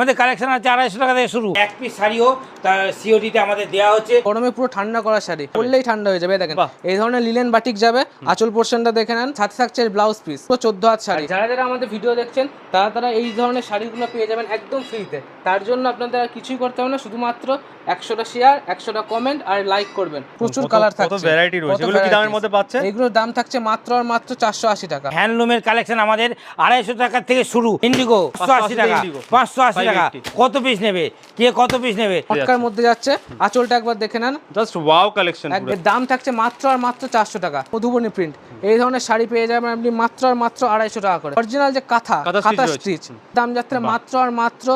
আমাদের কালেকশন আছে আড়াইশো টাকা থেকে শুরু। এক পিস শাড়িও তার সিওডিতে আমাদের দেওয়া হচ্ছে। গরমে পুরো ঠান্ডা করা শাড়ি পরলেই ঠান্ডা হয়ে যাবে দেখেন। এই ধরনের লিলেন বাটিক যাবে আঁচল পোর্শনটা দেখে নেন সাথে থাকছে ব্লাউজ পিস পুরো চোদ্দ হাত শাড়ি। যারা যারা আমাদের ভিডিও দেখছেন তারা তারা এই ধরনের শাড়িগুলো পেয়ে যাবেন একদম ফ্রিতে তার জন্য আপনাদের আর কিছুই করতে হবে না শুধুমাত্র একশোটা শেয়ার একশোটা কমেন্ট আর লাইক করবেন। প্রচুর কালার কত থাকছে। variety রয়েছে। এগুলো কি দামের মধ্যে পাচ্ছে? এগুলোর দাম থাকছে মাত্র আর মাত্র চারশো আশি টাকা। হ্যান্ডলুমের কালেকশন আমাদের আড়াইশো টাকা থেকে শুরু। ইন্ডিগো পাঁচশো আশি টাকা। পাঁচশো আশি টাকা। কত পিস নেবে? কে কত পিস নেবে? পটকার মধ্যে যাচ্ছে। আঁচলটা একবার দেখে নেন। জাস্ট ওয়াও কালেকশন দাম থাকছে মাত্র আর মাত্র চারশো টাকা। মধুবনী প্রিন্ট এই ধরনের শাড়ি পেয়ে যাবেন আপনি মাত্র আর মাত্র আড়াইশো টাকা করে। অরিজিনাল যে কাঁথা কাঁথা কাঁথা স্টিচ দাম যাচ্ছে মাত্র আর মাত্র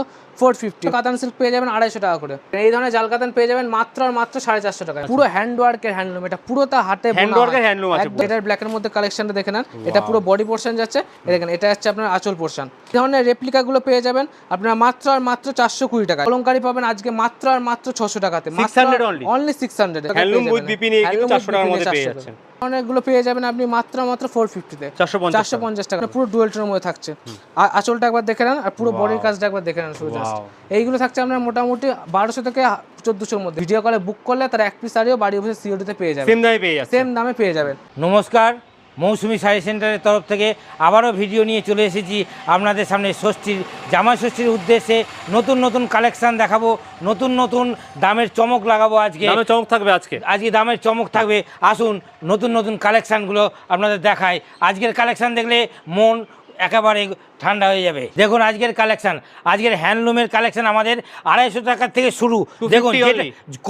ফোর ফিফটি। কাতান সিল্ক পেয়ে যাবেন আড়াইশো টাকা করে। এই ধরনের জাল কাতান পেয়ে যাবেন মাত্র আর মাত্র সাড়ে চারশো টাকা। পুরো হ্যান্ড ওয়ার্কের হ্যান্ডলুম এটা পুরো তা হাতে বোনা Hand এর হয়। handloom আছে এটার ব্ল্যাকের মধ্যে কালেকশনটা দেখে নেন। এটা পুরো বডি পোর্শন যাচ্ছে। দেখেন এটা হচ্ছে আপনার আঁচল পোর্শন এই ধরনের রেপ্লিকা গুলো পেয়ে যাবেন আপনারা মাত্র আর মাত্র চারশো কুড়ি টাকা অলঙ্কারি পাবেন আজকে মাত্র আর মাত্র ছশো টাকাতে। 600 only six hundred handloom with BP চারশো টাকার মধ্যে পেয়ে যাচ্ছেন। অনেকগুলো পেয়ে যাবেন আপনি মাত্র মাত্র ফোর ফিফটিতে চারশো পঞ্চাশ টাকা। পুরো ডুয়েল টোনের মধ্যে থাকছে। আচলটা আঁচলটা একবার দেখে নেন আর পুরো বডির কাজটা একবার দেখে নেন শুধু এইগুলো থাকছে আপনার মোটামুটি বারোশো থেকে চোদ্দশোর মধ্যে। ভিডিও কলে বুক করলে তার এক পিস শাড়িও বাড়ি বসে সিওডিতে পেয়ে যাবেন। সেম দামে পেয়ে যাবেন সেম দামে পেয়ে যাবেন। নমস্কার। মৌসুমি শাড়ি সেন্টারের তরফ থেকে আবারও ভিডিও নিয়ে চলে এসেছি আপনাদের সামনে ষষ্ঠীর জামা ষষ্ঠীর উদ্দেশ্যে। নতুন নতুন কালেকশান দেখাবো নতুন নতুন দামের চমক লাগাবো আজকে। চমক থাকবে আজকে। আজকে দামের চমক থাকবে। আসুন নতুন নতুন কালেকশানগুলো আপনাদের দেখায় আজকের কালেকশান দেখলে মন একেবারে ঠান্ডা হয়ে যাবে। দেখুন আজকের কালেকশন আজকের হ্যান্ডলুমের কালেকশন আমাদের আড়াইশো টাকার থেকে শুরু। দেখুন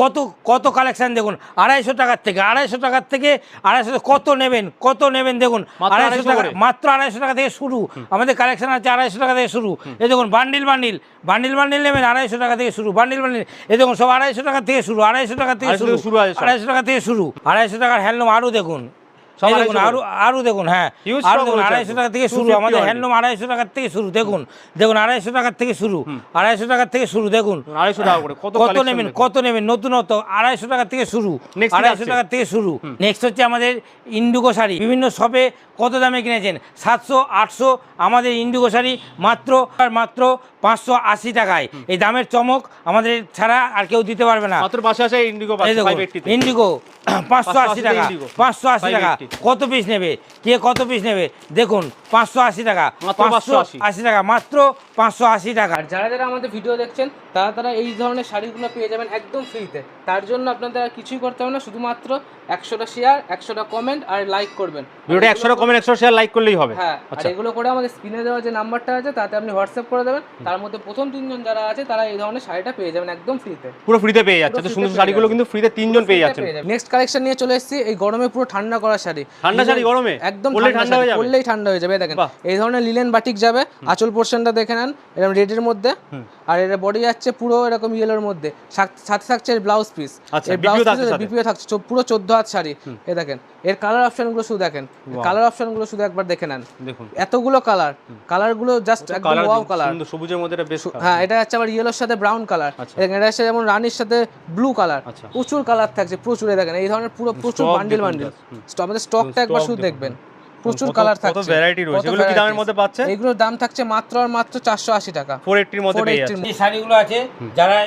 কত কত কালেকশন দেখুন আড়াইশো টাকার থেকে আড়াইশো টাকার থেকে আড়াইশো কত নেবেন কত নেবেন দেখুন আড়াইশো টাকা মাত্র আড়াইশো টাকা থেকে শুরু। আমাদের কালেকশন আছে আড়াইশো টাকা থেকে শুরু। এ দেখুন বান্ডিল বান্ডিল বান্ডিল বান্ডিল নেবেন আড়াইশো টাকা থেকে শুরু। বান্ডিল বান্ডিল এই দেখুন সব আড়াইশো টাকা থেকে শুরু আড়াইশো টাকা থেকে শুরু। আড়াইশো টাকা। থেকে শুরু। আড়াইশো টাকার হ্যান্ডলুম আরও দেখুন। দেখুন আরও আরও দেখুন হ্যাঁ। আরও দেখুন আড়াইশো টাকা থেকে শুরু আমাদের। হ্যান্ডলুম আড়াইশো টাকার থেকে শুরু দেখুন। দেখুন আড়াইশো টাকার থেকে শুরু আড়াইশো টাকার থেকে শুরু দেখুন। আড়াইশো টাকা করে কত নেবেন কত নেবেন নতুনত্ব আড়াইশো টাকা থেকে শুরু আড়াইশো? টাকা থেকে শুরু। নেক্সট হচ্ছে আমাদের ইন্ডিগো শাড়ি। বিভিন্ন শপে কত দামে কিনেছেন? সাতশো আটশো আমাদের ইন্ডিগো শাড়ি মাত্র আর মাত্র পাঁচশো আশি টাকায়। এই দামের চমক আমাদের ছাড়া আর কেউ দিতে পারবে না। ইন্ডিগো ইন্ডিগো পাঁচশো আশি টাকা পাঁচশো আশি টাকা। কত পিস নেবে? কে কত পিস নেবে? দেখুন পাঁচশো আশি টাকা পাঁচশো 580 আশি টাকা মাত্র পাঁচশো আশি টাকা। আর যারা যারা আমাদের ভিডিও দেখছেন তারা তারা এই ধরনের শাড়িগুলো পেয়ে যাবেন একদম ফ্রিতে তার জন্য আপনাদের আর কিছুই করতে হবে না শুধুমাত্র একশোটা শেয়ার একশোটা কমেন্ট আর লাইক করবেন। ভিডিওটা একশো কমেন্ট একশো শেয়ার লাইক করলেই হবে। হ্যাঁ আচ্ছা। এগুলো করে আমাদের স্ক্রিনে দেওয়া যে নাম্বারটা আছে তাতে আপনি হোয়াটসঅ্যাপ করে দেবেন। তার মধ্যে প্রথম তিনজন যারা আছে তারা এই ধরনের শাড়িটা পেয়ে যাবেন একদম ফ্রিতে পুরো ফ্রিতে পেয়ে যাচ্ছে। তো সুন্দর শাড়িগুলো কিন্তু ফ্রিতে তিনজন পেয়ে যাচ্ছেন। নেক্সট কালেকশন নিয়ে চলে এসেছি এই গরমে পুরো ঠান্ডা করা শাড়ি। ঠান্ডা শাড়ি গরমে? একদম ঠান্ডা ঠান্ডা হয়ে যাবে? পরলেই ঠান্ডা হয়ে যাবে। দেখেন এই ধরনের লিলেন বাটিক যাবে আঁচল পোর্শনটা দেখে নেন। এরকম রেডের মধ্যে আর এটা বডি যাচ্ছে পুরো এরকম ইয়েলোর মধ্যে। সাথে থাকছে ব্লাউজ পিস আচ্ছা, ব্লাউজ BPO থাকছে বিপিও থাকছে চো- পুরো চোদ্দ হাত শাড়ি। এই দেখেন এর কালার অপশনগুলো শুধু দেখেন। কালার অপশনগুলো শুধু একবার দেখে নেন। দেখুন। এতগুলো কালার কালারগুলো জাস্ট একদম কালার ওয়াও কালার সুন্দর সবুজের মধ্যে এটা বেশ হ্যাঁ এটা হচ্ছে আবার ইয়েলোর সাথে ব্রাউন কালার আচ্ছা। এটা হচ্ছে যেমন রানীর সাথে ব্লু কালার আচ্ছা। প্রচুর কালার থাকছে প্রচুর এই দেখেন এই ধরনের পুরো প্রচুর stock বান্ডিল বান্ডিল আমাদের স্টকটা একবার শুধু দেখবেন। প্রচুর কালার কালার কত ভ্যারাইটি রয়েছে। এগুলো কি দামের মধ্যে পাচ্ছে? এগুলোর দাম থাকছে মাত্র আর মাত্র চারশো আশি টাকা। ফোর এইটটির মধ্যে পেয়ে 480 যাচ্ছে যে শাড়িগুলো আছে যারা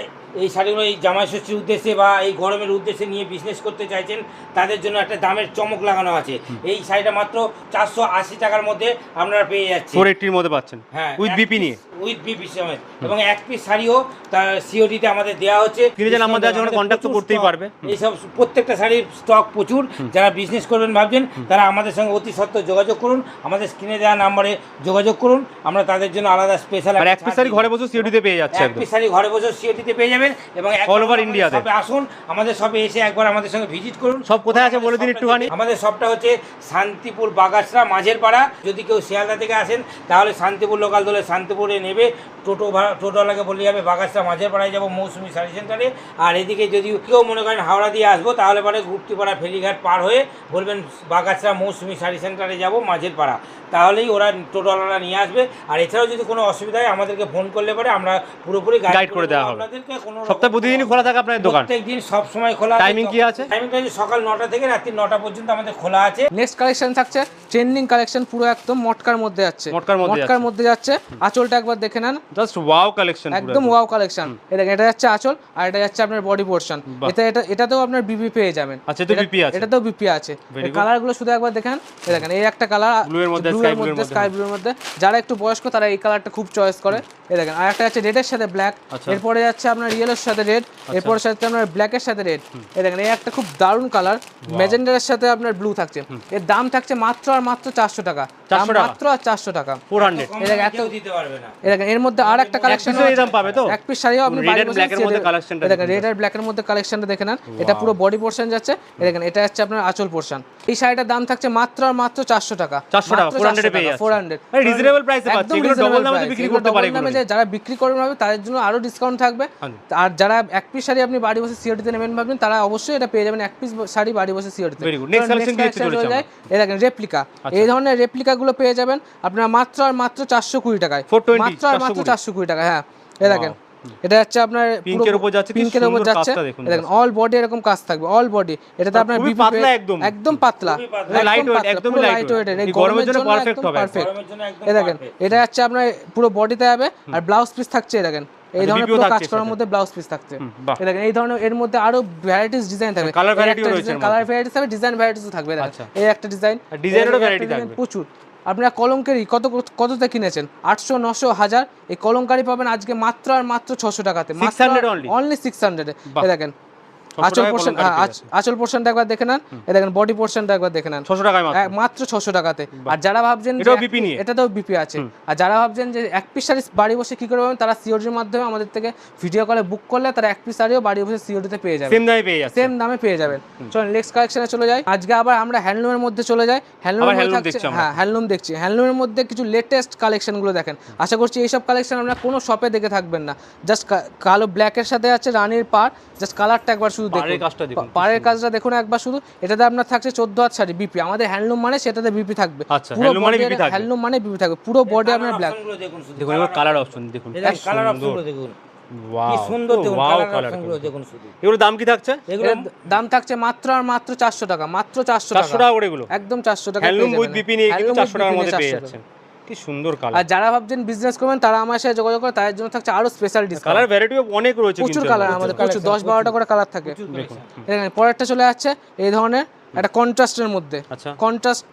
এই শাড়িগুলো এই জামাই ষষ্ঠীর উদ্দেশ্যে বা এই গরমের উদ্দেশ্যে নিয়ে বিজনেস করতে চাইছেন তাদের জন্য একটা দামের চমক লাগানো আছে। এই শাড়িটা মাত্র চারশো আশি টাকার মধ্যে আপনারা পেয়ে যাচ্ছেন। ফোর মধ্যে পাচ্ছেন। হ্যাঁ উইথ বিপি নিয়ে। উইথ বিপি সমেত এবং এক পিস শাড়িও তার সিওডিতে আমাদের দেওয়া হচ্ছে। কিনে যান আমাদের প্রচুর করতেই পারবে। এইসব প্রত্যেকটা শাড়ির স্টক প্রচুর। যারা বিজনেস করবেন ভাবছেন তারা আমাদের সঙ্গে অতি সত্ত্বর যোগাযোগ করুন। আমাদের স্ক্রিনে দেওয়া নাম্বারে যোগাযোগ করুন। আমরা তাদের জন্য আলাদা স্পেশাল আর এক পিস শাড়ি ঘরে বসে সিওডিতে পেয়ে যাচ্ছে এক পিস শাড়ি ঘরে বসে সিওডিতে পেয়ে যাবেন এবং একবার All over আমাদের India তে। শপে আসুন আমাদের শপে এসে একবার আমাদের সঙ্গে ভিজিট করুন। সব কোথায় আছে বলে দিন একটুখানি। আমাদের সবটা হচ্ছে শান্তিপুর বাগাসরা মাঝের পাড়া। যদি কেউ শিয়ালদা থেকে আসেন তাহলে শান্তিপুর লোকাল দলে শান্তিপুরে নেবে। টোটো ভাড়া টোটোওয়ালাকে বলে যাবে বাগাসরা মাঝের পাড়ায় যাব মৌসুমি শাড়ি সেন্টারে। আর এদিকে যদি কেউ মনে করেন হাওড়া দিয়ে আসব তাহলে পরে গুপ্তিপাড়া ফেরিঘাট পার হয়ে বলবেন বাগাসরা মৌসুমি শাড়ি সেন্টারে যাব মাঝের পাড়া। তাহলেই ওরা টোটোওয়ালারা নিয়ে আসবে। আর এছাড়াও যদি কোনো অসুবিধা হয় আমাদেরকে ফোন করলে পরে আমরা পুরোপুরি Guide করে দেওয়া হবে। আপনাদেরকে কোনো সপ্তাহে প্রতিদিনই খোলা থাকে আপনার দোকান? প্রত্যেক দিন সব সময় খোলা Timing কি আছে? টাইমিংটা হচ্ছে সকাল নটা থেকে রাত্রি নটা পর্যন্ত আমাদের খোলা আছে। নেক্সট কালেকশন থাকছে ট্রেন্ডিং কালেকশন পুরো একদম মটকার মধ্যে যাচ্ছে। মটকার মধ্যে মটকার মধ্যে যাচ্ছে। আঁচলটা একবার দেখে নেন। জাস্ট ওয়াও কালেকশন একদম ওয়াও কালেকশন এটা এটা যাচ্ছে আঁচল আর এটা যাচ্ছে আপনার বডি পোর্শন। এটা এটা এটাতেও আপনার বিপি পেয়ে যাবেন। আচ্ছা, এটা- BP আছে? এটাতেও বিপি আছে। Very good. কালারগুলো শুধু একবার দেখেন এই দেখেন এই একটা কালার Blue এর মধ্যে, ব্লু sky এর মধ্যে মধ্যে। স্কাই ব্লুর মধ্যে যারা একটু বয়স্ক তারা এই কালারটা খুব চয়েস করে এই দেখেন আর একটা আছে রেডের সাথে ব্ল্যাক আচ্ছা। এরপরে যাচ্ছে আপনার ইয়েলোর সাথে রেড এরপরে সাথে আপনার ব্ল্যাকের সাথে রেড এই দেখেন এই একটা খুব দারুণ কালার ম্যাজেন্ডারের সাথে আপনার ব্লু থাকছে। এর দাম থাকছে মাত্র আর মাত্র চারশো টাকা। দাম 400 টাকা? মাত্র আর চারশো টাকা। ফোর হান্ড্রেড এই দেখেন এত- দিতে পারবে না। এই দেখেন এর মধ্যে আর একটা কালেকশন এই দাম পাবে তো? এক পিস শাড়িও আপনি বসে black এর মধ্যে এই দেখেন রেড আর ব্ল্যাক এর মধ্যে কালেকশনটা দেখে নেন। এটা পুরো বডি পোর্শন যাচ্ছে। এই দেখেন এটা হচ্ছে আপনার আঁচল পোর্শন এই শাড়িটার দাম থাকছে মাত্র আর মাত্র চারশো টাকা। 400 টাকা, 400 এ পেয়ে যাচ্ছে। ফোর হান্ড্রেড ভাই, reasonable price এ পাচ্ছে। এগুলো double দামে বিক্রি করতে পারে এগুলো। যারা বিক্রি করবেন ভাবে তাদের জন্য আরও ডিসকাউন্ট থাকবে। আর যারা এক পিস শাড়ি আপনি বাড়ি বসে সিওটিতে নেবেন ভাববেন তারা অবশ্যই এটা পেয়ে যাবেন এক পিস শাড়ি বাড়ি বসে সিওটিতে? এই দেখেন রেপ্লিকা এই ধরনের রেপ্লিকা গুলো পেয়ে যাবেন আপনারা মাত্র আর মাত্র চারশো কুড়ি টাকায়। 420, মাত্র আর মাত্র 420 চারশো কুড়ি টাকা হ্যাঁ। এই দেখেন এটা হচ্ছে আপনার এর উপর যাচ্ছে, কি পিঙ্কের উপর যাচ্ছে। দেখুন দেখেন অল বডি এরকম কাজ থাকবে অল বডি এটাতে আপনার পাতলা একদম। একদম পাতলা খুবই পাতলা। একদম weight এর। এই গরমের জন্য একদম হবে। একদম এই দেখেন এটা হচ্ছে আপনার পুরো বডিতে যাবে আর ব্লাউজ পিস থাকছে এই দেখেন। এই আচ্ছা, ধরনের কাজ করার মধ্যে ব্লাউজ পিস থাকছে। এই দেখেন এই ধরনের এর মধ্যে আরও ভ্যারাইটিস ডিজাইন থাকবে। কালার ভ্যারাইটি রয়েছে কালার ভ্যারাইটি থাকবে ডিজাইন ভ্যারাইটিসও থাকবে। এই একটা ডিজাইন ডিজাইনেরও ভ্যারাইটি থাকবে। প্রচুর। আপনারা কলঙ্কারি কত কততে কিনেছেন? আটশো নশো হাজার। এই কলঙ্কারি পাবেন আজকে মাত্র আর মাত্র ছশো টাকাতে। 600 অনলি সিক্স হান্ড্রেডে দেখেন 600 আচল পোর্শন আচল পোর্শনটা একবার দেখে নেন। দেখেন বডি পোর্শনটা একবার দেখে নেন। ছশো টাকায় মাত্র। এক- মাত্র ছশো টাকাতে। আর যারা ভাবছেন এটাও নিয়ে? এটাতেও বিপি আছে। আর যারা ভাবছেন যে এক পিস শাড়ি বাড়ি বসে কি করে পাবেন তারা সিওডির মাধ্যমে আমাদের থেকে ভিডিও কলে বুক করলে তারা এক পিস শাড়িও বাড়ি বসে সিওডিতে পেয়ে যাবে সেম দামে পেয়ে যাচ্ছে। সেম দামে পেয়ে যাবেন। চলুন নেক্সট কালেকশনে চলে যাই। আজকে আবার আমরা হ্যান্ডলুমের মধ্যে চলে যাই। হ্যান্ডলুমের দেখছি হ্যাঁ হ্যান্ডলুম দেখছি। হ্যান্ডলুমের মধ্যে কিছু লেটেস্ট কালেকশনগুলো দেখেন। আশা করছি এইসব কালেকশন আপনারা কোনো শপে দেখে থাকবেন না। জাস্ট কালো ব্ল্যাকের সাথে আছে রানীর পার জাস্ট কালারটা একবার শুধু পাড়ের দেখুন। কাজটা দেখুন, পাড়ের কাজটা দেখুন একবার শুধু। এটাতে আপনার থাকছে চোদ্দ হাত শাড়ি বিপি। আমাদের হ্যান্ডলুম মানে সেটাতে বিপি থাকবে। আচ্ছা, handloom মানে BP থাকবে। হ্যান্ডলুম মানে বিপি থাকবে। পুরো বডি আপনার ব্ল্যাক দেখুন এবার কালার অপশন দেখুন। এই কালার অপশনগুলো দেখুন। দাম কি থাকছে? দাম থাকছে মাত্র আর মাত্র চারশো টাকা মাত্র চারশো চারশো টাকা করে একদম চারশো টাকা হ্যান্ডলুম। বিপি নিয়ে চারশো টাকার মধ্যে পেয়ে যাচ্ছেন। কি সুন্দর কালার আর যারা ভাবছেন বিজনেস করবেন তারা আমার সাথে যোগাযোগ করে তাদের জন্য থাকছে আরও স্পেশাল ডিসকাউন্ট কালার ভ্যারাইটি অনেক রয়েছে প্রচুর কালার আমাদের। প্রচুর দশ বারোটা করে কালার থাকে। দেখেন। পরেরটা চলে যাচ্ছে এই ধরনের একটা কন্ট্রাস্টের মধ্যে। আচ্ছা। কন্ট্রাস্ট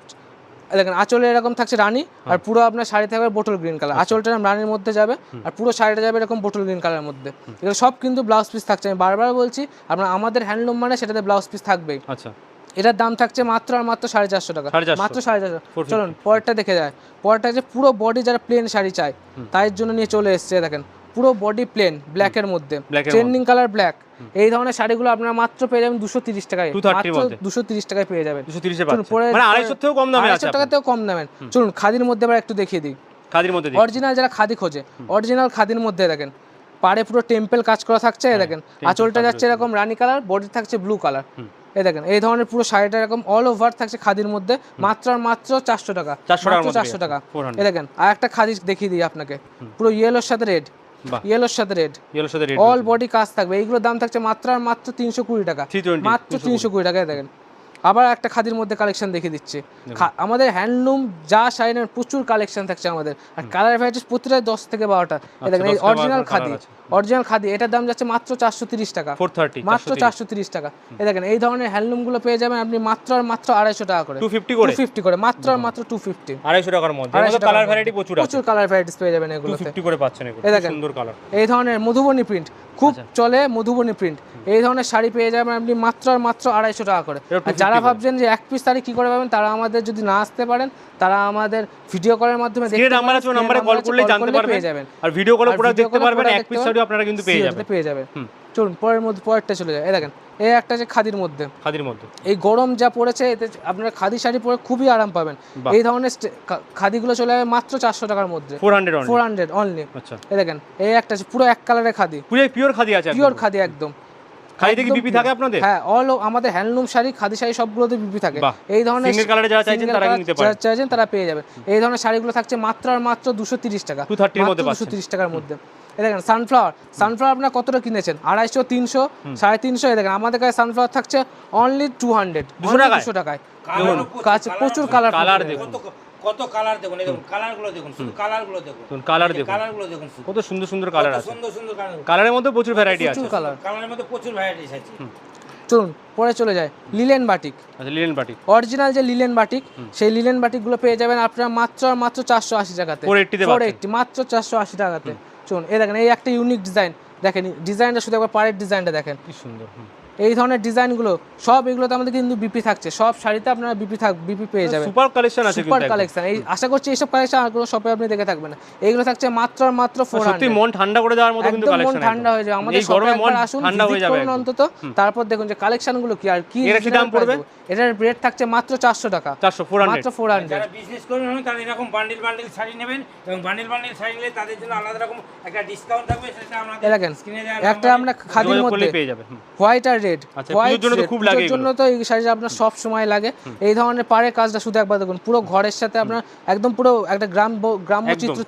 দেখেন আঁচলে এরকম থাকছে রানী আর পুরো আপনার শাড়ি থাকবে বোটল গ্রিন কালার আঁচলটা রানীর মধ্যে যাবে আর পুরো শাড়িটা যাবে এরকম বোটল গ্রিন কালারের মধ্যে। এগুলো সব কিন্তু ব্লাউজ পিস থাকছে। আমি বারবার বলছি আপনার আমাদের হ্যান্ডলুম মানে সেটাতে ব্লাউজ পিস থাকবেই। আচ্ছা। এটার দাম থাকছে মাত্র আর মাত্র সাড়ে চারশো টাকা। মাত্র সাড়ে চারশো। চলুন পরেরটা দেখে যায় পরেরটা যে পুরো বডি যারা প্লেন শাড়ি চায় তাদের জন্য নিয়ে চলে এসছে দেখেন। পুরো বডি প্লেন ব্ল্যাকের মধ্যে। এর ট্রেন্ডিং কালার ব্ল্যাক এই ধরনের শাড়িগুলো আপনারা মাত্র পেয়ে যাবেন দুশো তিরিশ টাকায়। মাত্র দুশো তিরিশ টাকায় পেয়ে যাবেন। মানে আড়াইশোর থেকেও কম দামে আছে আড়াইশো টাকাতেও কম দামের চলুন খাদির মধ্যে আবার একটু দেখিয়ে দিই। খাদির মধ্যে অরিজিনাল যারা খাদি খোঁজে অরিজিনাল খাদির মধ্যে দেখেন। পাড়ে পুরো টেম্পেল কাজ করা থাকছে দেখেন। আঁচলটা যাচ্ছে এরকম রানী কালার বডি থাকছে ব্লু কালার এই দেখেন এই ধরনের পুরো শাড়িটা এরকম অল ওভার থাকছে খাদির মধ্যে মাত্র আর মাত্র চারশো টাকা মাত্র চারশো টাকা। 400 এই দেখেন আর একটা খাদি দেখিয়ে দিই আপনাকে পুরো ইয়েলোর সাথে রেড ইয়েলোর সাথে রেড ইয়েলোর সাথে রেড অল বডি কাজ থাকবে এইগুলোর দাম থাকছে মাত্র আর মাত্র তিনশো কুড়ি টাকা মাত্র তিনশো কুড়ি টাকায় দেখেন। আবার একটা খাদির মধ্যে কালেকশন দেখিয়ে দিচ্ছে। আমাদের হ্যান্ডলুম যা শাইনের প্রচুর কালেকশন থাকছে আমাদের। আর কালার ভ্যারাইটিস প্রতিটা দশ থেকে বারোটা। এই দেখেন এই অরিজিনাল খাদি অরিজিনাল খাদি এটার দাম যাচ্ছে মাত্র চারশো তিরিশ টাকা। মাত্র চারশো তিরিশ। টাকা। এই দেখেন এই ধরনের হ্যান্ডলুমগুলো পেয়ে যাবেন আপনি মাত্র আর মাত্র আড়াইশো টাকা করে। টু ফিফটি করে। ফিফটি করে মাত্র আর মাত্র টু ফিফটি আড়াইশো টাকার মধ্যে। কালার ভ্যারাইটি প্রচুর আছে। প্রচুর কালার ভ্যারাইটিস পেয়ে যাবেন টু এগুলোতে ফিফটি করে পাচ্ছেন এগুলো। এই দেখেন। সুন্দর কালার এই ধরনের মধুবনী প্রিন্ট খুব আচ্ছা। চলে মধুবনী প্রিন্ট এই ধরনের শাড়ি পেয়ে যাবেন আপনি মাত্র আর মাত্র আড়াইশো টাকা করে। আর যারা ভাবছেন যে এক পিস শাড়ি কি করে পাবেন তারা আমাদের যদি না আসতে পারেন তারা আমাদের ভিডিও কলের মাধ্যমে নাম্বার কল জানতে পারবেন। পেয়ে যাবেন। আর ভিডিও কলে পুরো দেখতে পারবেন এক পিস শাড়ি আপনারা কিন্তু পেয়ে যাবেন। পেয়ে যাবেন। চলুন পরের মধ্যে পরেরটা চলে যায় এই দেখেন এই একটা যে খাদির মধ্যে। খাদির মধ্যে। এই গরম যা পড়েছে এতে আপনারা খাদি শাড়ি পরে খুবই আরাম পাবেন। এই ধরনের খাদিগুলো চলে যাবে মাত্র চারশো টাকার মধ্যে। Four hundred four hundred only আচ্ছা। এই দেখেন এই একটা আছে পুরো এক কালারের খাদি। পুরো পিওর খাদি আছে পিওর খাদি একদম। খাদিতে কি বিপি থাকে আপনাদের? হ্যাঁ অল আমাদের হ্যান্ডলুম শাড়ি খাদি শাড়ি সবগুলোতে বিপি থাকে। এই ধরনের colour এ যারা চাইছেন তারা নিতে পারেন। যারা চাইছেন তারা পেয়ে যাবেন। এই ধরনের শাড়িগুলো থাকছে মাত্র আর মাত্র দুশো তিরিশ টাকা। 230 এর মধ্যে পাচ্ছেন। দুশো তিরিশ টাকার মধ্যে। দেখেন সানফ্লাওয়ার সানফ্লাওয়ার আপনার কতটা কিনেছেন? আড়াইশো তিনশো সাড়ে তিনশো দেখেন আমাদের কাছে সানফ্লাওয়ার থাকছে অনলি টু হান্ড্রেড 200 টাকায়? দুশো টাকায়। প্রচুর, কাছে প্রচুর কালার Colour দেখুন। কত কত কালার দেখুন দেখুন কালারগুলো দেখুন শুধু কালার দেখুন। দেখুন, colour দেখুন। কালারগুলো দেখুন কত সুন্দর সুন্দর কালার আছে। সুন্দর সুন্দর কালার কালারের মধ্যে প্রচুর ভ্যারাইটি আছে। প্রচুর কালার কালারের মধ্যে প্রচুর ভ্যারাইটিস আছে। চলুন পরে চলে যায় লিলেন বাটিক আচ্ছা লিলেন বাটি অরিজিনাল যে লিলেন বাটিক সেই লিলেন বাটিকগুলো পেয়ে যাবেন আপনারা মাত্র মাত্র চারশো আশি টাকাতে। 480 তে ফোর পাচ্ছেন। মাত্র চারশো আশি টাকাতে। চলুন এই দেখেন, এই একটা ইউনিক ডিজাইন দেখেন ডিজাইনটা শুধু একবার পাড়ের ডিজাইনটা দেখেন। কি সুন্দর। এই ধরনের ডিজাইনগুলো সব এগুলোতে আমাদের কিন্তু বিপি থাকছে। সব শাড়িতে আপনারা বিপি থাক বিপি পেয়ে যাবেন। সুপার কালেকশন আছে সুপার কালেকশন এই আশা করছি এইসব কালেকশন আর কোনো শপে আপনি দেখে থাকবেন না। এগুলো থাকছে মাত্র মাত্র ফোর সত্যি মন ঠান্ডা করে দেওয়ার মতো কিন্তু একদম মন কালেকশন ঠান্ডা হয়ে যাবে। আমাদের শপে গরমে মন আসুন ঠান্ডা হয়ে যাবে করুন অন্তত। তারপর দেখুন যে কালেকশনগুলো কি আর কি এটার কি দাম পড়বে? এটার রেট থাকছে মাত্র চারশো টাকা। 400 400 মাত্র ফোর হান্ড্রেড যারা বিজনেস করবেন হবে তারা এরকম বান্ডিল বান্ডিল শাড়ি নেবেন এবং বান্ডিল বান্ডিল শাড়ি নিলে তাদের জন্য আলাদা রকম একটা ডিসকাউন্ট থাকবে সেটা আমাদের দেখেন স্ক্রিনে দেওয়া একটা আমরা খাদির মধ্যে পেয়ে যাবে হোয়াইট আর রেড আচ্ছা, হোয়াইট পুজোর জন্য তো এই শাড়িটা আপনার সব সময় লাগে। এই ধরনের কাজটা শুধু একবার দেখুন পুরো ঘরের সাথে আপনার একদম পুরো একটা গ্রাম গ্রাম্য চিত্র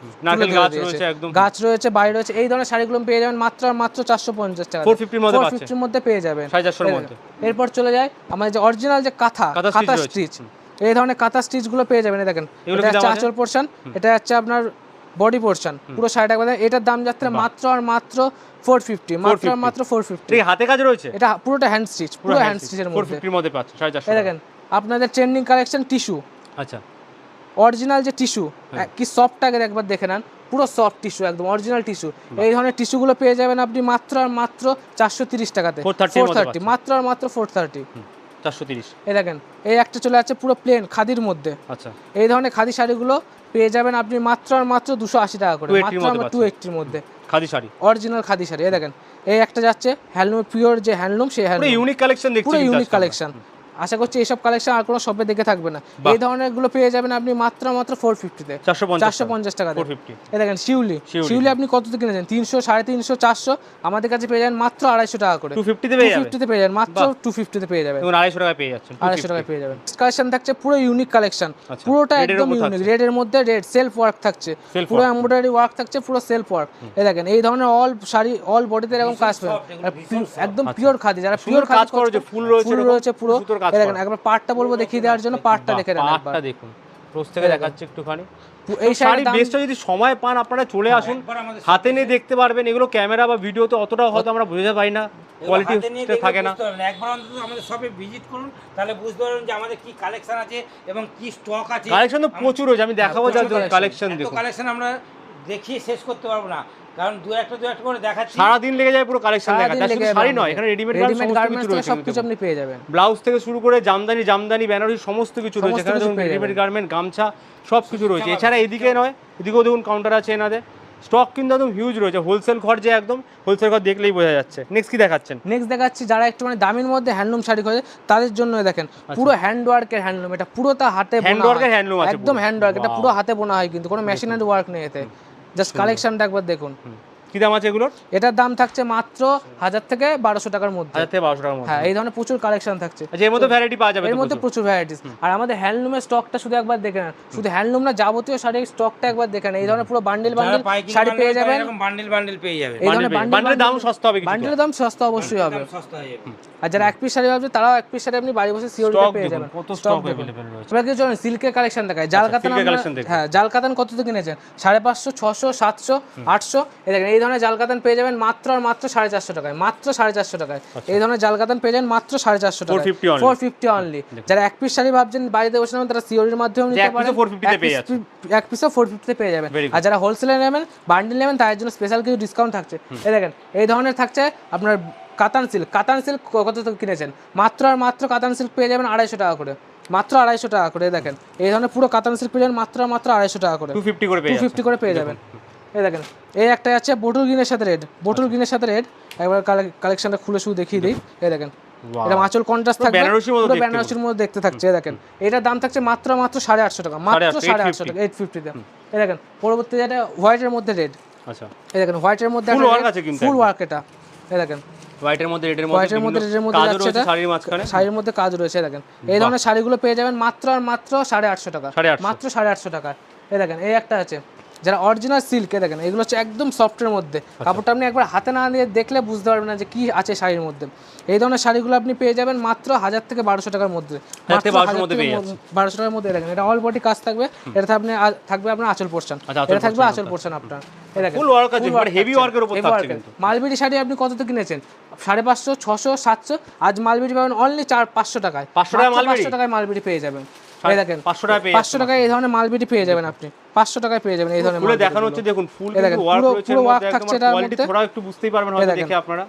গাছ রয়েছে। রয়েছে এই ধরনের শাড়িগুলো পেয়ে যাবেন মাত্র মাত্র চারশো পঞ্চাশ টাকা 450 র মধ্যে ফোর ফিফটির মধ্যে পেয়ে যাবেন। এরপর চলে যায় আমাদের যে অরিজিনাল যে কাঁথা কাঁথা। স্টিচ এই ধরনের কাঁথা স্টিচগুলো পেয়ে যাবেন দেখেন। এটা হচ্ছে আঁচল পোর্শন এটা হচ্ছে আপনার বডি পোর্শন পুরো শাড়িটা একবার এটার দাম যাচ্ছে মাত্র আর মাত্র মাত্র 450 মাত্র ফোর ফিফটি। এটা কি হাতে কাজ রয়েছে? এটা পুরোটা হ্যান্ড স্টিচ পুরো হ্যান্ড স্টিচের মধ্যে। পাচ্ছে দেখেন আপনাদের ট্রেন্ডিং কালেকশন টিস্যু আচ্ছা। অরিজিনাল যে টিস্যু কি সফট আগে একবার দেখে নেন। পুরো সফট টিস্যু একদম অরিজিনাল টিস্যু এই ধরনের টিস্যুগুলো পেয়ে যাবেন আপনি মাত্র আর মাত্র চারশো তিরিশ টাকাতে। 430 ফোর থার্টি মাত্র আর মাত্র ফোর থার্টি চারশো তিরিশ। এই দেখেন এই একটা চলে যাচ্ছে পুরো প্লেন খাদির মধ্যে। আচ্ছা। এই ধরনের খাদি শাড়িগুলো পেয়ে যাবেন আপনি মাত্র আর মাত্র দুশো আশি টাকা করে 280 মাত্র মধ্যে টু এইটির মধ্যে। খাদি শাড়ি। অরিজিনাল খাদি শাড়ি এই দেখেন এই একটা যাচ্ছে হ্যান্ডলুম পিওর যে হ্যান্ডলুম সেই হ্যান্ডলুম। ইউনিক কালেকশন দেখছি ইউনিক কালেকশন আশা করছি এইসব কালেকশন আর কোনো শপে দেখে থাকবে না। এই ধরনেরগুলো পেয়ে যাবেন আপনি মাত্র মাত্র ফোর ফিফটিতে চারশো পঞ্চাশ টাকা। এই দেখেন শিউলি। শিউলি। আপনি কততে কিনেছেন তিনশো সাড়ে তিনশো চারশো। আমাদের কাছে পেয়ে যাবেন মাত্র আড়াইশো টাকা করে। টু ফিফটিতে পেয়ে যাবে যাবেন মাত্র টু ফিফটিতে পেয়ে যাবেন। আড়াইশো টাকায় পেয়ে যাচ্ছেন আড়াইশো টাকায় পেয়ে যাবেন। কালেকশন থাকছে পুরো ইউনিক কালেকশন আচ্ছা, পুরোটা একদম ইউনিক। রেড এর মধ্যে রেড সেলফ ওয়ার্ক থাকছে পুরো। এমব্রয়ডারি ওয়ার্ক থাকছে পুরো সেলফ ওয়ার্ক এই দেখেন এই ধরনের অল শাড়ি অল বডিতে এরকম কাজ একদম পিওর খাদি। যারা। পিওর কাজ করা ফুল রয়েছে ফুল রয়েছে পুরো। কাজ দেখেন একবার পার্টটা বলব দেখিয়ে দেওয়ার জন্য পার্টটা দেখে নেন পাটটা দেখুন। থেকে দেখাচ্ছে একটুখানি। এই শাড়ি শাড়ির দাম বেসটা যদি সময় পান আপনারা চলে আসুন। হাতে নিয়ে দেখতে পারবেন এগুলো ক্যামেরা বা ভিডিওতে অতটা হয়তো আমরা বুঝতে পারি না। কোয়ালিটি নিয়ে থাকে না। একবার অন্তত আমাদের শপে ভিজিট করুন তাহলে বুঝতে পারবেন যে আমাদের কি কালেকশন আছে এবং কি স্টক আছে। কালেকশন তো প্রচুর রয়েছে আমি দেখাবো যার। কালেকশন দেখুন। কালেকশন আমরা দেখিয়ে শেষ করতে পারব না। কারণ দু একটা দু একটা করে দেখাচ্ছি। সারাদিন লেগে যায় পুরো কালেকশন দেখা শুধু শাড়ি নয় এখানে রেডিমেড গার্মেন্টস থেকে আপনি পেয়ে যাবেন। ব্লাউজ থেকে শুরু করে জামদানি জামদানি বেনারসি সমস্ত কিছু রয়েছে। এখানে দেখুন রেডিমেড গার্মেন্ট গামছা সব কিছু রয়েছে এছাড়া এদিকে নয় এদিকেও দেখুন কাউন্টার আছে এনাদের। স্টক কিন্তু একদম হিউজ রয়েছে হোলসেল ঘর যে একদম হোলসেল ঘর দেখলেই বোঝা যাচ্ছে। নেক্সট কি দেখাচ্ছেন? নেক্সট দেখাচ্ছি যারা একটু মানে দামের মধ্যে হ্যান্ডলুম শাড়ি খোঁজে তাদের জন্য দেখেন পুরো হ্যান্ড ওয়ার্কের হ্যান্ডলুম এটা পুরোটা হাতে বোনা Hand work এর হয়। একদম পুরো। হ্যান্ড ওয়ার্ক এটা পুরো হাতে বোনা হয় কিন্তু কোনো মেশিনারি ওয়ার্ক নেই এতে। জাস্ট কালেকশনটা একবার দেখুন। কি দাম আছে এগুলোর? এটার দাম থাকছে মাত্র হাজার থেকে বারোশো টাকার মধ্যে। হাজার থেকে বারোশো টাকার মধ্যে। হ্যাঁ এই ধরনের প্রচুর কালেকশন থাকছে। আচ্ছা এর মধ্যে ভ্যারাইটি পাওয়া যাবে এর মধ্যে প্রচুর। ভ্যারাইটিস আর আমাদের হ্যান্ডলুমের স্টকটা শুধু একবার দেখে নেন। শুধু হ্যান্ডলুম না যাবতীয় শাড়ির স্টকটা একবার দেখে নেন। এই ধরনের পুরো বান্ডিল বান্ডিল শাড়ি পেয়ে যাবেন। বান্ডিল বান্ডিল পেয়ে যাবে। এই ধরনের Bundle বান্ডিল দাম সস্তা হবে বান্ডিলের দাম সস্তা অবশ্যই হবে। দাম সস্তা যাবে। আর যারা এক পিস শাড়ি ভাবছে তারাও এক পিস শাড়ি আপনি বাড়ি বসে স্টক পেয়ে যাবেন। কত স্টক। অ্যাভেলেবেল রয়েছে। এবার কিছু সিল্কের কালেকশন দেখায় জাল কাতান। হ্যাঁ জাল কাতান কত তো কিনেছেন? সাড়ে পাঁচশো ছশো সাতশো আটশো। এই দেখেন এই ধরনের জাল কাতান পেয়ে যাবেন মাত্র আর মাত্র সাড়ে চারশো টাকায় মাত্র সাড়ে চারশো টাকায়। এই ধরনের জাল কাতান পেয়ে যাবেন মাত্র সাড়ে চারশো টাকায়। 450 only। ফোর ফিফটি অনলি যারা এক পিস শাড়ি ভাবছেন বাড়িতে বসে নেবেন তারা সিওরির মাধ্যমে নিতে পারেন। ও 450 তে এক পিসও ফোর ফিফটিতে পেয়ে যাবেন। আর যারা হোলসেলে নেবেন বান্ডিল নেবেন তার জন্য স্পেশাল কিছু ডিসকাউন্ট থাকছে। এই দেখেন এই ধরনের থাকছে আপনার কাতান সিল্ক কাতান সিল্ক কত কিনেছেন? মাত্র আর মাত্র কাতান সিল্ক পেয়ে যাবেন আড়াইশো টাকা করে। মাত্র আড়াইশো টাকা করে দেখেন। এই ধরনের পুরো কাতান সিল্ক পেয়ে যাবেন মাত্র আর মাত্র আড়াইশো টাকা করে। টু ফিফটি করে টু ফিফটি করে পেয়ে যাবেন। এই দেখেন এই একটা আছে বটুল গ্রিনের সাথে রেড বটুল গ্রিনের সাথে রেড একবার কালেকশনটা খুলে শুধু দেখিয়ে দিই। এই দেখেন এটা মাচল কন্ট্রাস্ট থাকবে। পুরো বেনারসির মধ্যে দেখতে থাকছে দেখেন। এটার দাম থাকছে মাত্র মাত্র সাড়ে আটশো টাকা। মাত্র সাড়ে আটশো টাকা এইট ফিফটিতে এই দেখেন পরবর্তী যেটা হোয়াইটের মধ্যে রেড আচ্ছা। এই দেখেন হোয়াইটের মধ্যে Full work আছে কিন্তু ফুল ওয়ার্ক এটা। এই দেখেন। হোয়াইটের মধ্যে রেডের মধ্যে হোয়াইটের মধ্যে রেডের মধ্যে কাজও রয়েছে শাড়ির মাঝখানে। শাড়ির মধ্যে কাজ রয়েছে দেখেন। এই ধরনের শাড়িগুলো পেয়ে যাবেন মাত্র আর মাত্র সাড়ে আটশো টাকা। মাত্র সাড়ে আটশো টাকা এই দেখেন এই একটা আছে। যারা অরিজিনাল সিল্ক দেখেন এগুলো হচ্ছে একদম সফটের মধ্যে। আচ্ছা। কাপড়টা আপনি একবার হাতে না দিয়ে দেখলে বুঝতে পারবেন না যে কি আছে শাড়ির মধ্যে। এই ধরনের শাড়িগুলো আপনি পেয়ে যাবেন মাত্র হাজার থেকে বারোশো টাকার মধ্যে। হাজার থেকে মাত্র 1200 মধ্যে থেকে পেয়ে ম- বারোশো টাকার মধ্যে দেখেন এটা অল বডি কাজ থাকবে। এটা থাকবে আ- থাকবে আপনার আঁচল পোর্শন আচ্ছা, এটা থাকবে আঁচল পোর্শন আপনার। ফুল ওয়ার্ক আছে মানে মালবেরি শাড়ি আপনি কততে কিনেছেন সাড়ে পাঁচশো ছশো সাতশো আজ মালবেরি পাবেন অনলি চার পাঁচশো টাকায়। 500 টাকায় মাত্র মালবেরি? পাঁচশো টাকায় মালবেরি পেয়ে যাবেন। এই দেখেন 500 টাকায় পেয়ে পাঁচশো টাকায় এই ধরনের মালবেরি পেয়ে যাবেন আপনি। পাঁচশো টাকায় পেয়ে যাবেন এই ধরনের দেখানো হচ্ছে দেখুন ফুল ওয়ার্ক রয়েছে পুরো ওয়ার্ক থাকছে এটার কোয়ালিটি থোড়া একটু বুঝতেই পারবেন হয়তো দেখে আপনারা।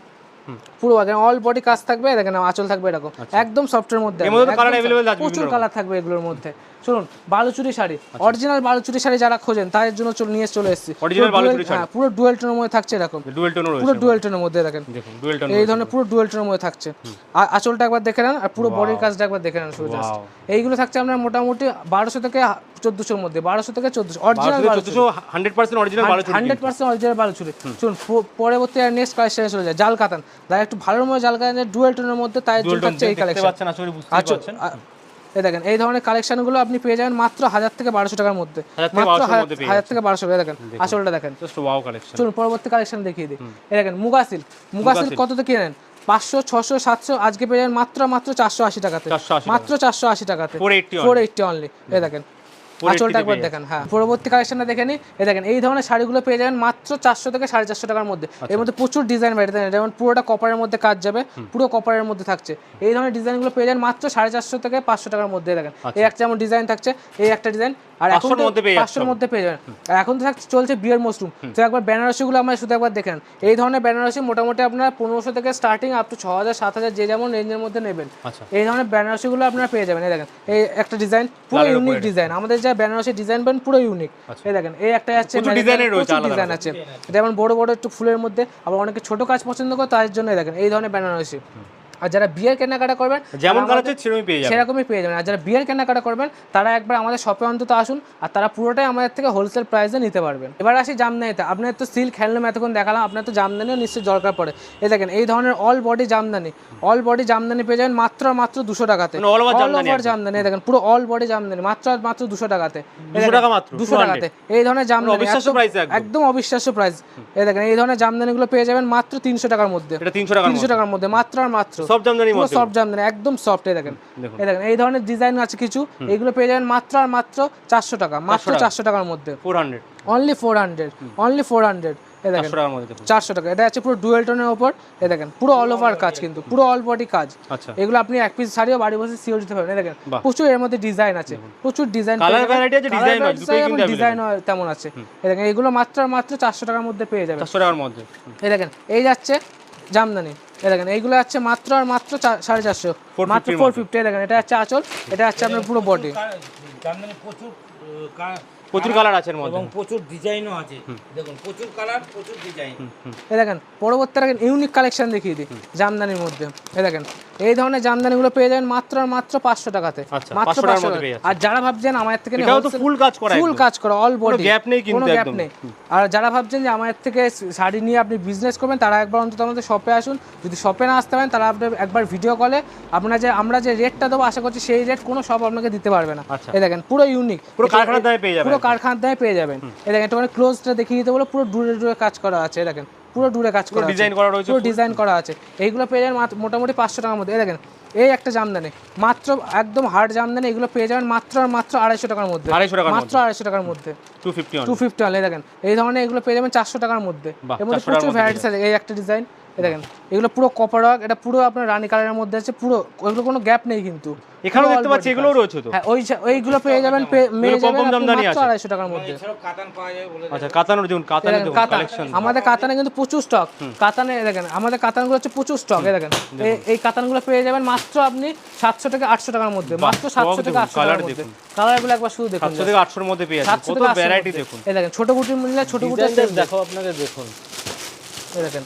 পুরো একদম অল বডি কাজ থাকবে দেখেন আঁচল থাকবে এরকম। একদম সফটের মধ্যে। আচ্ছা। মধ্যে একদম available আছে প্রচুর কালার থাকবে এগুলোর মধ্যে। শুনুন বালুচুরি শাড়ি। আচ্ছা। অরিজিনাল বালুচুরি শাড়ি যারা খোঁজেন তাদের জন্য চলে নিয়ে চলে এসেছি। পুরো হ্যাঁ পুরো ডুয়েল টোনের মধ্যে থাকছে এরকম। পুরো ডুয়েল টোনের মধ্যে দেখেন। এই ধরনের পুরো ডুয়েল টোনের মধ্যে থাকছে। আর আঁচলটা একবার দেখে নেন আর পুরো বডির কাজটা একবার দেখে নেন শুধু। এইগুলো থাকছে আপনার মোটামুটি বারোশো থেকে চোদ্দশোর মধ্যে বারোশো থেকে চোদ্দশো। Original hundred percent original hundred percent original Baluchari শুনুন পরবর্তী আর নেক্সট কালেকশনে চলে যায় জাল কাতান। যারা একটু ভালোর মধ্যে জাল কাতান ডুয়েল টোনের মধ্যে তাই জন্য থাকছে এই কালেকশন আচ্ছা এই দেখেন এই ধরনের কালেকশনগুলো আপনি পেয়ে যাবেন মাত্র হাজার থেকে বারোশো টাকার মধ্যে। হাজার থেকে মাত্র হাজার থেকে বারোশো টাকা দেখেন আসলটা দেখেন। চলুন পরবর্তী কালেকশন দেখিয়ে দিই। এই দেখেন মুগাসিল মুগাসিল মুগা সিল্ক নেন কিনেন? পাঁচশো ছশো সাতশো আজকে পেয়ে যাবেন মাত্র মাত্র চারশো আশি টাকাতে। মাত্র চারশো আশি টাকাতে। ফোর এইটটি অনলি এই দেখেন 480 আঁচলটা একবার দেখেন হ্যাঁ। পরবর্তী কালেকশনটা দেখে নিই এই দেখেন এই ধরনের শাড়িগুলো পেয়ে যাবেন মাত্র চারশো থেকে সাড়ে চারশো টাকার মধ্যে। আচ্ছা। এর মধ্যে প্রচুর ডিজাইন বেড়ে যেমন পুরোটা কপারের মধ্যে কাজ যাবে পুরো কপারের মধ্যে থাকছে। এই ধরনের ডিজাইনগুলো পেয়ে যাবেন মাত্র সাড়ে চারশো থেকে পাঁচশো টাকার মধ্যে দেখেন। এই একটা যেমন ডিজাইন থাকছে এই একটা ডিজাইন আর এখন 500 র তো মধ্যে পেয়ে পাঁচশোর মধ্যে পেয়ে যাবেন। আর এখন তো থাকছে চলছে বিয়ের মশরুম তো একবার বেনারসিগুলো আমরা শুধু একবার দেখেন এই ধরনের বেনারসি মোটামুটি আপনার পনেরোশো থেকে স্টার্টিং আপ টু ছ হাজার সাত হাজার যে যেমন রেঞ্জের মধ্যে নেবেন। আচ্ছা। এই ধরনের বেনারসিগুলো আপনারা পেয়ে যাবেন এই দেখেন। এই একটা ডিজাইন পুরো ইউনিক ডিজাইন আমাদের যা বেনারসি ডিজাইন পান পুরো ইউনিক এই দেখেন এই একটা আছে ডিজাইন আছে। যেমন বড় বড় একটু ফুলের মধ্যে আবার অনেকে ছোট কাজ পছন্দ করে তার জন্য দেখেন এই ধরনের বেনারসি। আর যারা বিয়ের কেনাকাটা করবেন যেমন সেরকমই পেয়ে যাবেন। সেরকমই পেয়ে যাবেন। আর যারা বিয়ের কেনাকাটা করবেন তারা একবার আমাদের শপে অন্তত আসুন আর তারা পুরোটাই আমাদের থেকে হোলসেল প্রাইসে নিতে পারবেন। এবার আসি জামদানিতে। আপনার তো সিল্ক হ্যান্ডলুম এতক্ষণ দেখালাম আপনার তো জামদানিও নিশ্চয়ই দরকার পড়ে। এই দেখেন এই ধরনের all body Jamdani. All body Jamdani পেয়ে যাবেন মাত্র মাত্র দুশো টাকাতে। মানে over জামদানি ওভার জামদানি। দেখেন পুরো অল বডি জামদানি মাত্র মাত্র দুশো টাকাতে। 200 টাকা মাত্র, দুশো টাকাতে। এই ধরনের জামদানি একদম- অবিশ্বাস্য প্রাইস এই দেখেন এই ধরনের জামদানিগুলো পেয়ে যাবেন মাত্র তিনশো টাকার মধ্যে। তিনশো টাকার মধ্যে মাত্র আর মাত্র। সব জামদানির পুরো সফট জামদানি একদম সফট এই দেখেন। এই দেখেন এই ধরনের ডিজাইন আছে কিছু এগুলো পেয়ে যাবেন মাত্র আর মাত্র চারশো টাকা মাত্র চারশো টাকার মধ্যে। Four hundred only four hundred only four hundred চারশো টাকা এটা আছে পুরো ডুয়েল টোনের ওপর দেখেন পুরো অল ওভার কাজ কিন্তু পুরো অল বডি কাজ। আচ্ছা। এগুলো আপনি এক পিস শাড়িও বাড়ি বসে সিও দিতে পারবেন দেখেন। প্রচুর এর মধ্যে ডিজাইন আছে প্রচুর ডিজাইন variety আছে, design আছে। ডিজাইন তেমন আছে। দেখেন এগুলো মাত্র মাত্র চারশো টাকার মধ্যে পেয়ে যাবেন। চারশো টাকার মধ্যে। এই দেখেন এই যাচ্ছে জামদানি। এই দেখেন এইগুলো আছে মাত্র আর মাত্র সাড়ে চারশো। 450 মাত্র ফোর ফিফটি দেখেন এটা হচ্ছে আচল এটা হচ্ছে আপনার পুরো বডি জামদানি প্রচুর প্রচুর কালার আছে এর মধ্যে। এবং প্রচুর ডিজাইনও আছে। দেখুন প্রচুর কালার প্রচুর ডিজাইন এই দেখেন পরবর্তী দেখেন ইউনিক কালেকশন দেখিয়ে দিই জামদানির মধ্যে। এই দেখেন এই ধরনের জামদানিগুলো পেয়ে যাবেন মাত্র আর মাত্র পাঁচশো টাকাতে। আচ্ছা, মাত্র পাঁচশো। আর যারা ভাবছেন আমার থেকে ফুল কাজ করা ফুল কাজ করা অল বডি gap নেই কোনো গ্যাপ নেই। আর যারা ভাবছেন যে আমার থেকে শাড়ি নিয়ে আপনি বিজনেস করবেন তারা একবার অন্তত আমাদের শপে আসুন। যদি শপে না আসতে পারেন তারা আপনি একবার ভিডিও কলে আপনার যে আমরা যে রেটটা দেবো আশা করছি সেই রেট কোনো শপ আপনাকে দিতে পারবে না। আচ্ছা। এই দেখেন পুরো ইউনিক পুরো কারখানার দামে পেয়ে যাবেন পুরো কারখানার দামে পেয়ে যাবেন। এই দেখেন একটুখানি ক্লোজটা দেখিয়ে দিতে বলে পুরো দূরে দূরে কাজ করা আছে দেখেন। পুরো ডুরে কাজ করে ডিজাইন করা রয়েছে পুরো ডিজাইন করা আছে। এইগুলো পেয়ে যাবেন মোটামুটি পাঁচশো টাকার মধ্যে। এই দেখেন এই একটা জামদানি। মাত্র একদম হার্ড জামদানি এগুলো পেয়ে যাবেন মাত্র আর মাত্র আড়াইশো টাকার মধ্যে। আড়াইশো মাত্র আড়াইশো টাকার মধ্যে। টু ফিফটি টু ফিফটি দেখেন। এই ধরনের এগুলো পেয়ে যাবেন চারশো টাকার মধ্যে। এর মধ্যে প্রচুর ভ্যারাইটিস আছে। এই একটা ডিজাইন দেখেন এগুলো পুরো কপার ওয়ার্ক এটা পুরো আপনার রানী কালারের মধ্যে আছে পুরো ওইগুলো কোনো গ্যাপ নেই কিন্তু। এখানেও দেখতে পাচ্ছি কাজ। রয়েছে তো? হ্যাঁ ওই ওইগুলো পেয়ে যাবেন মেয়ে যাবেন কম আপনি দামদানি মাত্র আছে। আড়াইশো টাকার মধ্যে। কাতান পাওয়া বলে আচ্ছা কাতানোর দেখুন কাতানে দেখেন কালেকশন আমাদের কাতানে কিন্তু প্রচুর স্টক কাতানে দেখেন আমাদের কাতানগুলো হচ্ছে প্রচুর স্টক এই দেখেন। এই- কাতানগুলো পেয়ে যাবেন মাত্র আপনি সাতশো থেকে আটশো টাকার মধ্যে মাত্র সাতশো থেকে দেখুন, আটশো colour টাকার মধ্যে। কালারগুলো একবার শুধু দেখুন সাতশো থেকে আটশোর মধ্যে পেয়ে যাচ্ছেন কত ভ্যারাইটি দেখুন। এই দেখেন ছোট গুটির মিললে ছোট গুটির দেখো আপনাকে দেখুন। এই দেখেন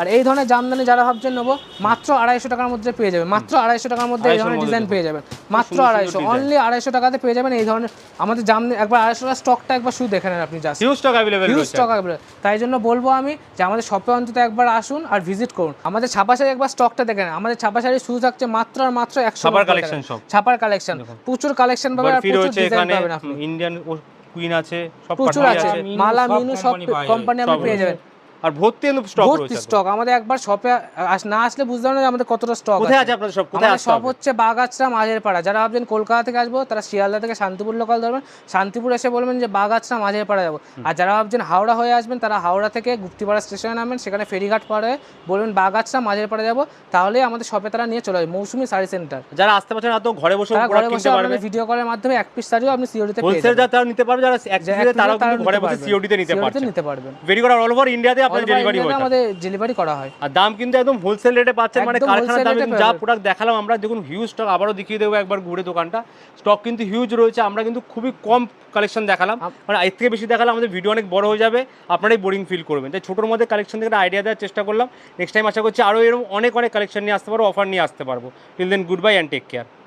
আর এই ধরনের জামদানি যারা ভাবছেন নেব মাত্র আড়াইশো টাকার মধ্যে পেয়ে যাবেন। মাত্র আড়াইশো টাকার মধ্যে এই ধরনের ডিজাইন পেয়ে যাবেন। মাত্র আড়াইশো অনলি আড়াইশো টাকাতে পেয়ে যাবেন এই ধরনের আমাদের জামদানি। একবার আড়াইশো টাকার স্টকটা একবার শুধু দেখে নেন আপনি just huge stock available huge stock available তাই জন্য বলব আমি যে আমাদের শপে অন্তত একবার আসুন আর ভিজিট করুন। আমাদের ছাপা শাড়ি একবার স্টকটা দেখে নেন। আমাদের ছাপা শাড়ি শুধু থাকছে মাত্র আর মাত্র একশো ছাপার collection ছাপার কালেকশন প্রচুর কালেকশন পাবেন আর প্রচুর ডিজাইন পাবেন আপনি। ইন্ডিয়ান কুইন আছে সব প্রচুর আছে। মালা মিনু সব। কোম্পানি আপনি পেয়ে যাবেন। আর ভর্তি স্টক ভর্তি স্টক আমাদের একবার শপে না আসলে বুঝতে পারবেন যে আমাদের কতটা স্টক কোথায় আছে। আপনাদের সব কোথায় সব হচ্ছে বাগাছড়া মাঝের পাড়া যারা ভাবছেন কলকাতা থেকে আসব তারা শিয়ালদা থেকে শান্তিপুর লোকাল ধরবেন। শান্তিপুর এসে বলবেন যে বাগাছড়া মাঝের পাড়া যাব আর যারা ভাবছেন হাওড়া হয়ে আসবেন তারা হাওড়া থেকে গুপ্তিপাড়া স্টেশনে নামবেন। সেখানে ফেরিঘাট পার হয়ে বলবেন বাগাছড়া মাঝের পাড়া যাব। তাহলেই আমাদের শপে তারা নিয়ে চলে যাবে মৌসুমি শাড়ি সেন্টার যারা আসতে পারছেন না তো ঘরে বসে ঘরে বসে আপনাদের ভিডিও কলের মাধ্যমে এক পিস শাড়িও আপনি সিওরিতে পেয়ে যাবেন। যা তারাও নিতে পারবে যারা এক তারাও তারা ঘরে বসে পারবেন। সিওডিতে নিতে COD নিতে পারবেন। ভেরি করে অল ওভার ইন্ডিয়াতে আপনাদের ডেলিভারি India তে হয়ে যাবে। আমাদের ডেলিভারি করা হয়। আর দাম কিন্তু একদম হোলসেল রেটে পাচ্ছেন মানে একদম দামে যা প্রোডাক্ট দেখালাম আমরা দেখুন হিউজ স্টক আবারও দেখিয়ে দেবো একবার ঘুরে দোকানটা। স্টক কিন্তু হিউজ রয়েছে আমরা কিন্তু খুবই কম কালেকশন দেখালাম। মানে এর থেকে বেশি দেখালাম আমাদের ভিডিও অনেক বড় হয়ে যাবে আপনারাই বোরিং ফিল করবেন। তাই ছোটোর মধ্যে কালেকশন থেকে আইডিয়া দেওয়ার চেষ্টা করলাম। নেক্সট টাইম আশা করছি আরও এরকম অনেক অনেক কালেকশন নিয়ে আসতে পারব অফার নিয়ে আসতে পারব। Till then good bye and take care